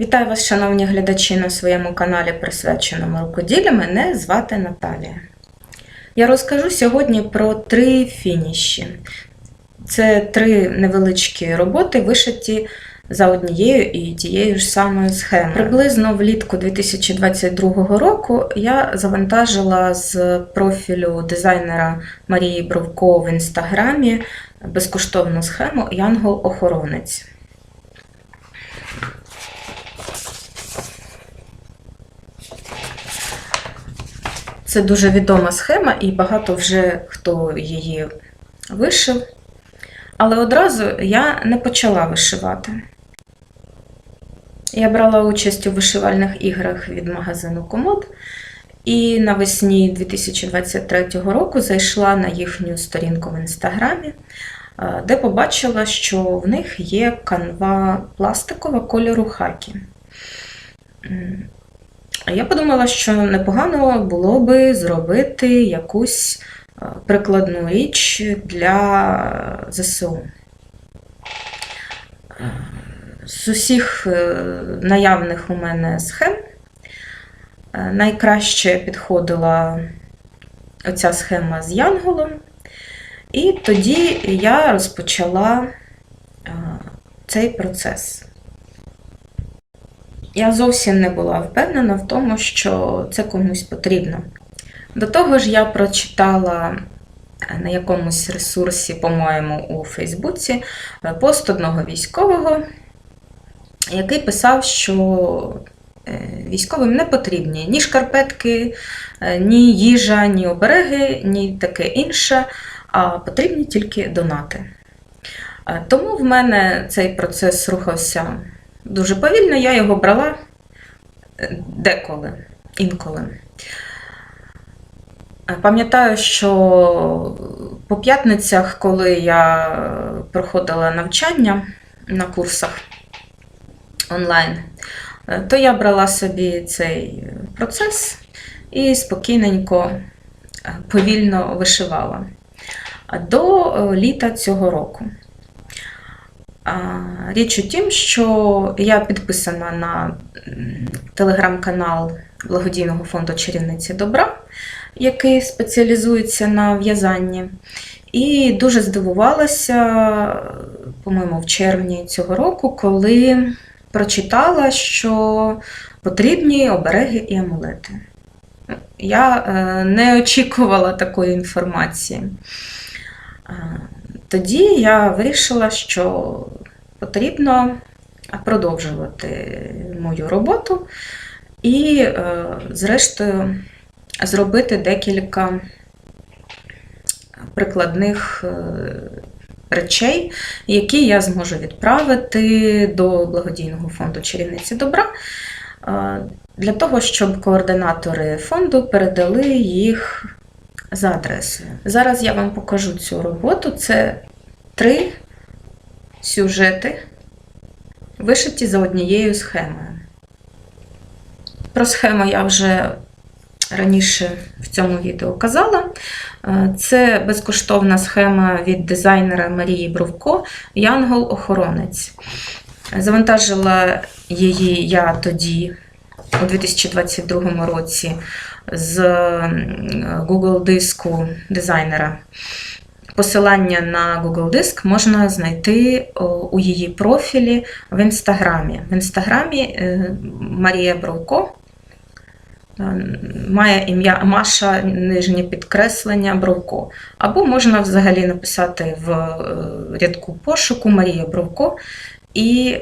Вітаю вас, шановні глядачі, на своєму каналі, присвяченому рукоділлю. Мене звати Наталія. Я розкажу сьогодні про три фініші. Це три невеличкі роботи, вишиті за однією і тією ж самою схемою. Приблизно влітку 2022 року я завантажила з профілю дизайнера Марії Бровко в інстаграмі безкоштовну схему Янгол-охоронець. Це дуже відома схема, і багато вже хто її вишив. Але одразу я не почала вишивати. Я брала участь у вишивальних іграх від магазину Комод. І навесні 2023 року зайшла на їхню сторінку в інстаграмі, е, де побачила, що в них є канва пластикова кольору хакі. М, Я подумала, що непогано було би зробити якусь е, прикладну річ для ЗСУ. Е, З усіх е, наявних у мене схем е, найкраще підходила оця схема з Янголом. І тоді я розпочала е, цей процес. Я зовсім не була впевнена в тому, що це комусь потрібно. До того ж, я прочитала на якомусь ресурсі, по-моєму, у Фейсбуці пост одного військового, який писав, що е, військовим не потрібні ні шкарпетки, е, ні їжа, ні обереги, ні таке інше, а потрібні тільки донати. Е, Тому в мене цей процес рухався дуже повільно, я його брала е, деколи, інколи. Пам'ятаю, що по п'ятницях, коли я проходила навчання на курсах онлайн, е, то я брала собі цей процес і спокійненько, е, повільно вишивала до літа цього року. Річ у тім, що я підписана на телеграм-канал благодійного фонду Чарівниці Добра, який спеціалізується на в'язанні. І дуже здивувалася, по-моєму, в червні цього року, коли прочитала, що потрібні обереги і амулети. Я е, не очікувала такої інформації. Тоді я вирішила, що потрібно продовжувати мою роботу і, е, зрештою, зробити декілька прикладних е, речей, які я зможу відправити до благодійного фонду Чарівниці добра, е, для того, щоб координатори фонду передали їх за адресою. Зараз я вам покажу цю роботу. Це три сюжети, вишиті за однією схемою. Про схему я вже раніше в цьому відео казала. Е, Це безкоштовна схема від дизайнера Марії Бровко Янгол-охоронець. Завантажила її я тоді, у 2022 році, з Google диску дизайнера. Посилання на Google Диск можна знайти у її профілі в інстаграмі. В інстаграмі е, Марія Бровко е, має ім'я Маша, нижнє підкреслення Бровко. Або можна взагалі написати в е, рядку пошуку Марія Бровко і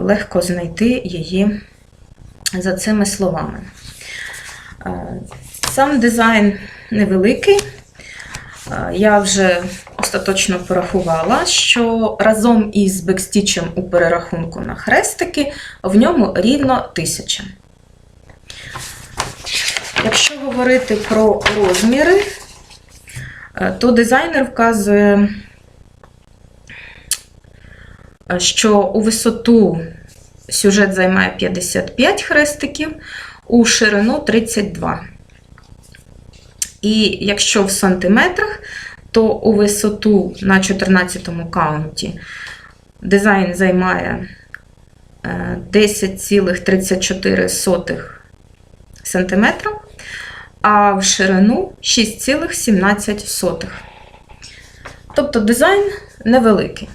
легко знайти її за цими словами. Е, Сам дизайн невеликий. Е, Я вже остаточно порахувала, що разом із бекстічем у перерахунку на хрестики в ньому рівно тисяча. Якщо говорити про розміри, е, то дизайнер вказує, що у висоту сюжет займає 55 хрестиків, у ширину 32. І якщо в сантиметрах, то у висоту на 14 каунті дизайн займає е, 10,34 см, а в ширину 6,17. Тобто дизайн невеликий.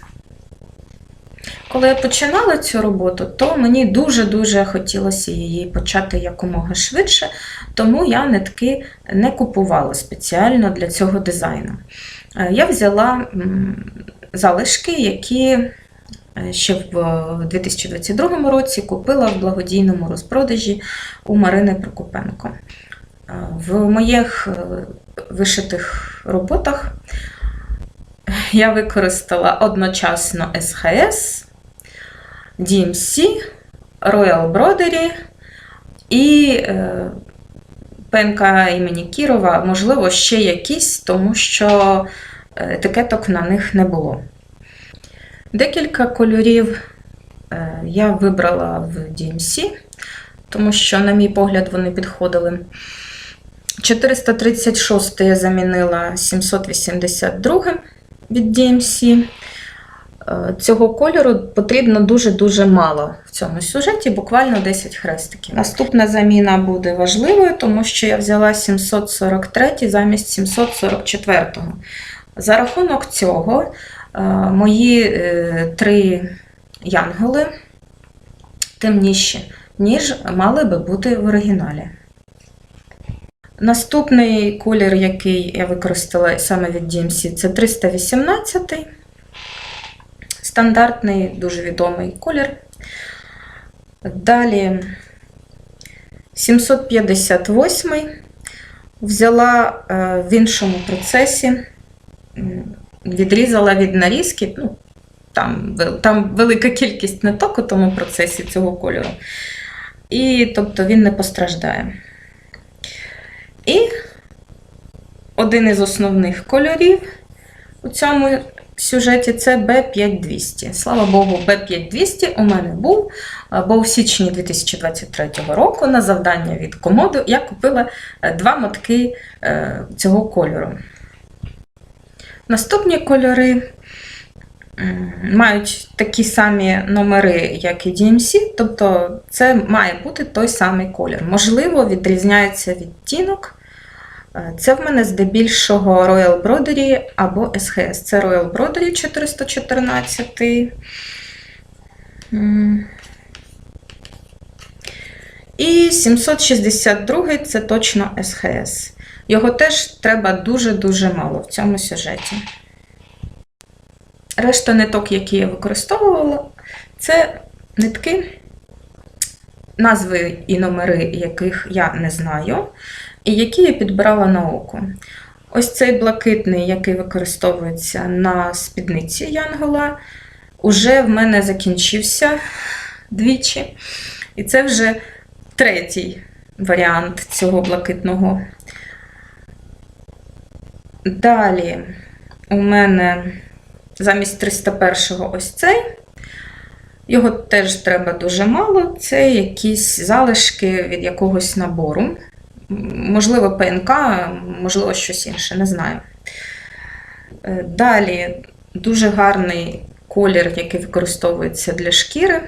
Коли я починала цю роботу, то мені дуже-дуже хотілося її почати якомога швидше, тому я нитки не купувала спеціально для цього дизайну. Е, Я взяла залишки, які е, ще в 2022 році купила в благодійному розпродажі у Марини Прокопенко. Е, В моїх е, вишитих роботах я використала одночасно СХС, DMC, Royal Broderie і е, ПНК імені Кірова, можливо, ще якісь, тому що е, етикеток на них не було. Декілька кольорів е, я вибрала в DMC, тому що, на мій погляд, вони підходили. 436 я замінила 782 від DMC. Е, Цього кольору потрібно дуже-дуже мало в цьому сюжеті, буквально 10 хрестиків. Наступна заміна буде важливою, тому що я взяла 743 замість 744. За рахунок цього е, мої е, три янголи темніші, ніж мали би бути в оригіналі. Наступний колір, який я використала саме від DMC, це 318. Стандартний, дуже відомий колір. Далі 758 взяла е, в іншому процесі, відрізала від нарізки. Ну, там, там велика кількість ниток у тому процесі цього кольору. І тобто він не постраждає. І один із основних кольорів у цьому сюжеті це B5200. Слава Богу, B5200 у мене був, бо у січні 2023 року на завдання від комоду я купила е, два мотки е, цього кольору. Наступні кольори мають такі самі номери, як і DMC, тобто це має бути той самий колір. Можливо, відрізняється відтінок. Е, Це в мене здебільшого Royal Broderie або SHS. Це Royal Broderie 414. І 762 це точно SHS. Його теж треба дуже-дуже мало в цьому сюжеті. Решта ниток, які я використовувала, це нитки, назви і номери яких я не знаю, і які я підбирала на око. Ось цей блакитний, який використовується на спідниці Янгола, уже в мене закінчився двічі. І це вже третій варіант цього блакитного. Далі у мене замість 301-го ось цей. Його теж треба дуже мало. Це якісь залишки від якогось набору. Можливо, ПНК, можливо, щось інше, не знаю. Е, Далі дуже гарний колір, який використовується для шкіри.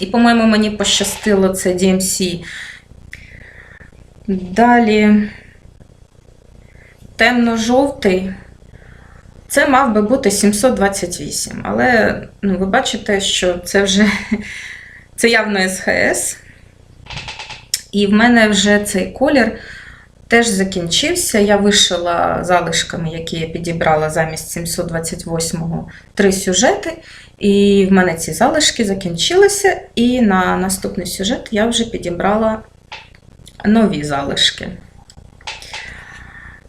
І, по-моєму, мені пощастило це DMC. Далі темно-жовтий. Це мав би бути 728, але ну, ви бачите, що це вже це явно СХС. І в мене вже цей колір теж закінчився. Я вишила залишками, які я підібрала замість 728-го, три сюжети. І в мене ці залишки закінчилися. І на наступний сюжет я вже підібрала нові залишки.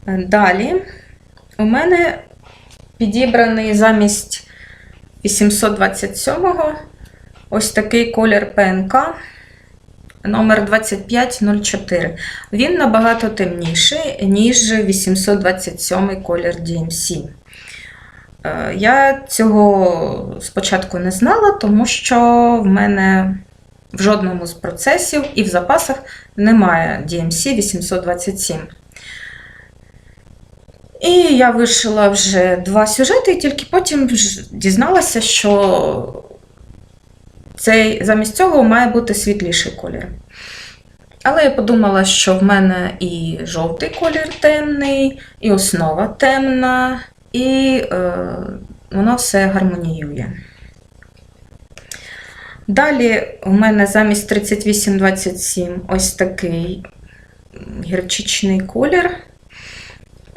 Далі у мене підібраний замість 827-го ось такий колір ПНК номер 2504. Він набагато темніший, ніж 827 колір DMC. Е, Я цього спочатку не знала, тому що в мене в жодному з процесів і в запасах немає DMC 827. І я вишила вже два сюжети, і тільки потім дізналася, що цей, замість цього має бути світліший колір. Але я подумала, що в мене і жовтий колір темний, і основа темна, і е, воно все гармоніює. Далі у мене замість 3827 ось такий гірчичний колір.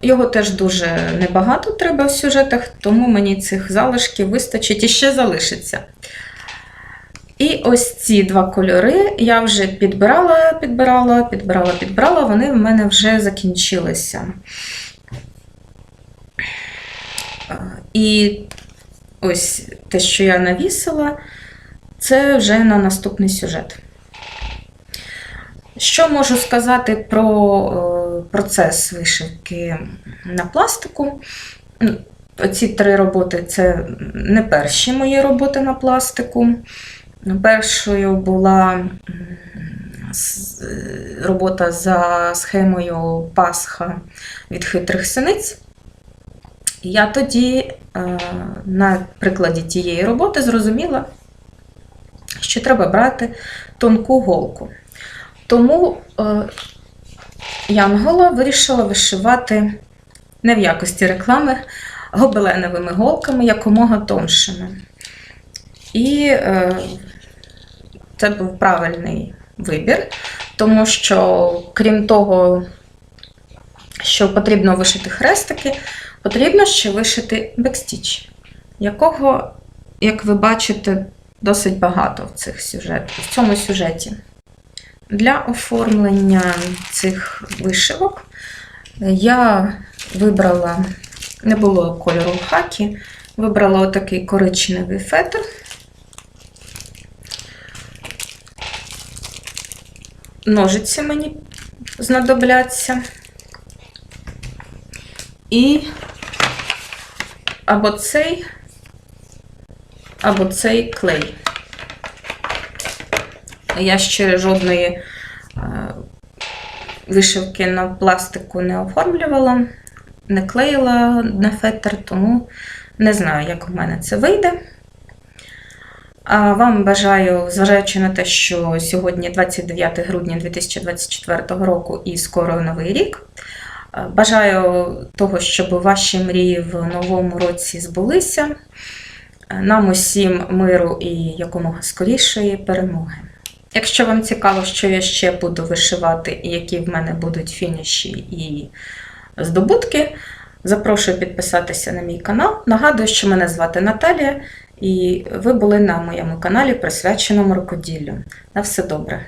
Його теж дуже небагато треба в сюжетах, тому мені цих залишків вистачить і ще залишиться. І ось ці два кольори я вже підбирала, підбирала, підбирала, підбирала, вони в мене вже закінчилися. І ось те, що я навісила, це вже на наступний сюжет. Що можу сказати про е, процес вишивки на пластику? М, Оці три роботи це не перші мої роботи на пластику. Першою була е, робота за схемою Пасха від хитрих синиць. Я тоді е, на прикладі тієї роботи зрозуміла, що треба брати тонку голку. Тому е, Янгола вирішила вишивати не в якості реклами гобеленовими голками якомога тоншими. І е, це був правильний вибір, тому що, крім того, що потрібно вишити хрестики, потрібно ще вишити бекстіч, якого, як ви бачите, досить багато в, цих сюжет, в цьому сюжеті. Для оформлення цих вишивок я вибрала, не було кольору хакі, вибрала отакий коричневий фетр. Ножиці мені знадобляться. І або цей, або цей клей. Я ще жодної е, вишивки на пластику не оформлювала, не клеїла на фетр, тому не знаю, як у мене це вийде. Вам бажаю, зважаючи на те, що сьогодні 29 грудня 2024 року і скоро новий рік. Бажаю того, щоб ваші мрії в новому році збулися. Нам усім миру і якомога скорішої перемоги. Якщо вам цікаво, що я ще буду вишивати і які в мене будуть фініші і здобутки, запрошую підписатися на мій канал. Нагадую, що мене звати Наталія, і ви були на моєму каналі, присвяченому рукоділлю. На все добре!